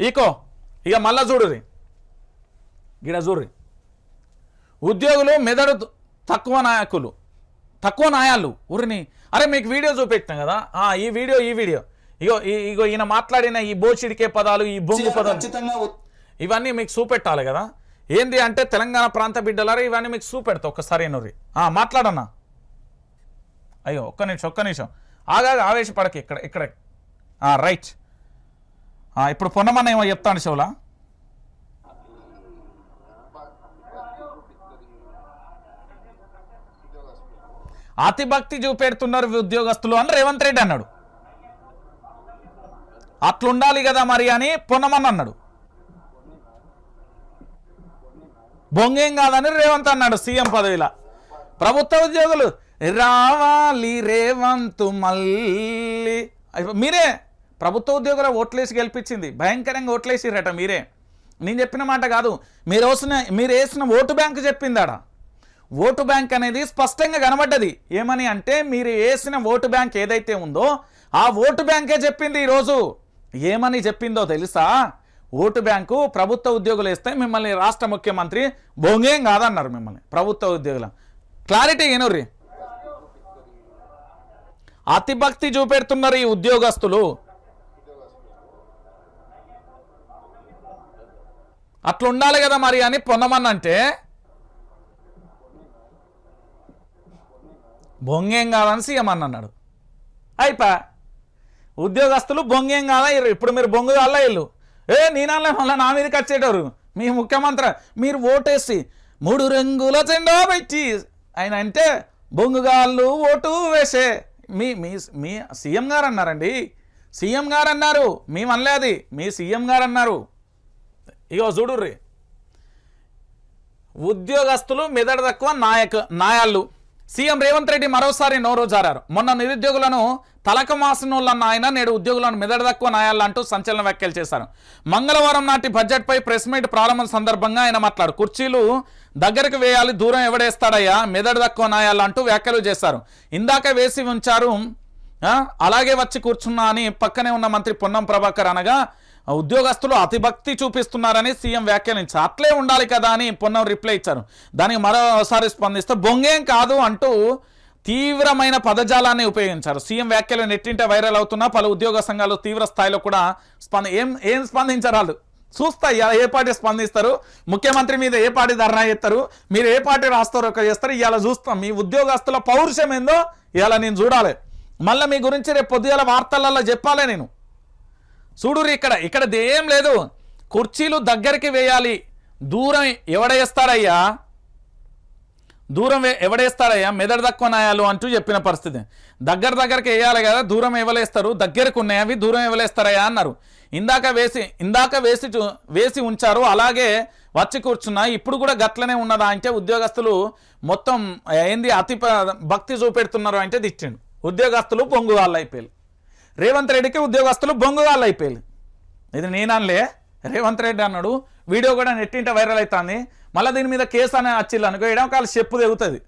పీకో ఇక మళ్ళా చూడురి గిడ చూడురి ఉద్యోగులు మెదడు తక్కువ నాయకులు తక్కువ నాయాలు. ఊరిని అరే మీకు వీడియో చూపెట్టాం కదా? ఈ వీడియో ఈ వీడియో. ఇగో ఇగో ఈయన మాట్లాడిన ఈ బోచిడికే పదాలు ఈ బొంగు పదాలు. ఇవన్నీ మీకు చూపెట్టాలి కదా? ఏంది అంటే తెలంగాణ ప్రాంత బిడ్డలారా ఇవన్నీ మీకు చూపెడతా ఒక్కసారి నూరి మాట్లాడన్నా. అయ్యో ఒక్క నిమిషం ఒక్క నిమిషం. ఆగాగా ఆవేశపడక ఇక్కడ ఇక్కడ రైట్. ఇప్పుడు పొన్నమన్న ఏమో చెప్తాను శివుల. అతిభక్తి చూపెడుతున్నారు ఉద్యోగస్తులు అని రేవంత్ రెడ్డి అన్నాడు. అట్లుండాలి కదా మరి అని పొన్నమన్న అన్నాడు. బొంగేం కాదని రేవంత్ అన్నాడు సీఎం పదవిలా. ప్రభుత్వ ఉద్యోగులు రావాలి రేవంత్ మళ్ళీ. మీరే ప్రభుత్వ ఉద్యోగుల ఓట్లేసి గెలిపించింది. భయంకరంగా ఓట్లేసిరట మీరే. నేను చెప్పిన మాట కాదు. మీరు వేసిన మీరు వేసిన ఓటు బ్యాంకు చెప్పిందాడ. ఓటు బ్యాంక్ అనేది స్పష్టంగా కనబడ్డది. ఏమని అంటే మీరు వేసిన ఓటు బ్యాంక్ ఏదైతే ఉందో ఆ ఓటు బ్యాంకే చెప్పింది ఈరోజు. ఏమని చెప్పిందో తెలుసా? ఓటు బ్యాంకు ప్రభుత్వ ఉద్యోగులు వేస్తే మిమ్మల్ని రాష్ట్ర ముఖ్యమంత్రి భోంగేం కాదన్నారు మిమ్మల్ని. ప్రభుత్వ ఉద్యోగుల. క్లారిటీ ఏనుర్రీ? అతిభక్తి చూపెడుతున్నారు ఈ ఉద్యోగస్తులు. అట్లా ఉండాలి కదా మరి అని పొందమన్నంటే బొంగేం కాదని సీఎం అని అన్నాడు. అయిపా. ఉద్యోగస్తులు బొంగేం కాదా ఇప్పుడు మీరు బొంగు కాల్లా ఇల్లు? ఏ నేనల్లే మళ్ళీ నా మీదకి వచ్చేటోరు మీ ముఖ్యమంత్రి మీరు ఓటేసి మూడు రంగుల జెండా పెట్టి ఆయన అంటే బొంగుగాళ్ళు ఓటు వేసే. మీ మీ మీ సీఎం గారు అన్నారండి. సీఎం గారు అన్నారు. మేమనలేదు మీ సీఎం గారు అన్నారు. ఇగో చూడుర్రి. ఉద్యోగస్తులు మెదడు తక్కువ నాయక నాయాళ్ళు. సీఎం రేవంత్ రెడ్డి మరోసారి నోరు జారారు. మొన్న నిరుద్యోగులను తలక మాసినోళ్ళన్న ఆయన నేడు ఉద్యోగులను మెదడు తక్కువ నాయాలంటూ సంచలన వ్యాఖ్యలు చేశారు. మంగళవారం నాటి బడ్జెట్పై ప్రెస్ మీట్ ప్రారంభం సందర్భంగా ఆయన మాట్లాడు కుర్చీలు దగ్గరకు వేయాలి దూరం ఎవడేస్తాడయ్యా? మెదడు తక్కువ నాయాలంటూ అంటూ వ్యాఖ్యలు చేశారు. ఇందాక వేసి ఉంచారు అలాగే వచ్చి కూర్చున్నా అని పక్కనే ఉన్న మంత్రి పొన్నం ప్రభాకర్ అనగా ఉద్యోగస్తులు అతిభక్తి చూపిస్తున్నారని సీఎం వ్యాఖ్యానించారు. అట్లే ఉండాలి కదా అని పొన్నం రిప్లై ఇచ్చారు. దానికి మరోసారి స్పందిస్తే బొంగేం కాదు అంటూ తీవ్రమైన పదజాలాన్ని ఉపయోగించారు. సీఎం వ్యాఖ్యలు నెట్టింటే వైరల్ అవుతున్న పలు ఉద్యోగ సంఘాలు తీవ్ర స్థాయిలో కూడా స్పంద ఏం ఏం స్పందించారు వాళ్ళు. చూస్తా ఏ పార్టీ స్పందిస్తారు? ముఖ్యమంత్రి మీద ఏ పార్టీ ధర్నా చేస్తారు? మీరు ఏ పార్టీ రాస్తారో ఒక చేస్తారు? ఇవాళ చూస్తాం. మీ ఉద్యోగస్తుల పౌరుషం ఏందో ఇవాళ నేను చూడాలి. మళ్ళీ మీ గురించి రేపు పొద్దుగల వార్తలలో చెప్పాలి నేను. చూడురు ఇక్కడ ఇక్కడ ఏం లేదు. కుర్చీలు దగ్గరికి వేయాలి. దూరం ఎవడేస్తారయ్యా దూరం వే- ఎవడేస్తారయ్యా మెదడు తక్కువ నాయాలు అంటూ చెప్పిన పరిస్థితి. దగ్గర దగ్గరికి వేయాలి కదా దూరం ఎవలేస్తారు? దగ్గరకు ఉన్నాయి అవి దూరం ఎవలేస్తారయ్యా అన్నారు. ఇందాక వేసి ఇందాక వేసి చూ- వేసి ఉంచారు అలాగే వచ్చి కూర్చున్నా. ఇప్పుడు కూడా గట్లనే ఉన్నదా అంటే ఉద్యోగస్తులు మొత్తం ఏంది అతి భక్తి చూపెడుతున్నారు అంటే దిచ్చిండు ఉద్యోగస్తులు పొంగు వాళ్ళు అయిపోయారు రేవంత్ రెడ్డికి ఉద్యోగస్తులు బొంగుగాళ్ళు అయిపోయారు ఇది నేనలే రేవంత్ రెడ్డి అన్నాడు వీడియో కూడా నెట్టింట వైరల్ అవుతుంది మళ్ళీ దీని మీద కేసు అనే వచ్చిల్లు అనుకో ఇడం కాలు చెప్పు తెగుతుంది.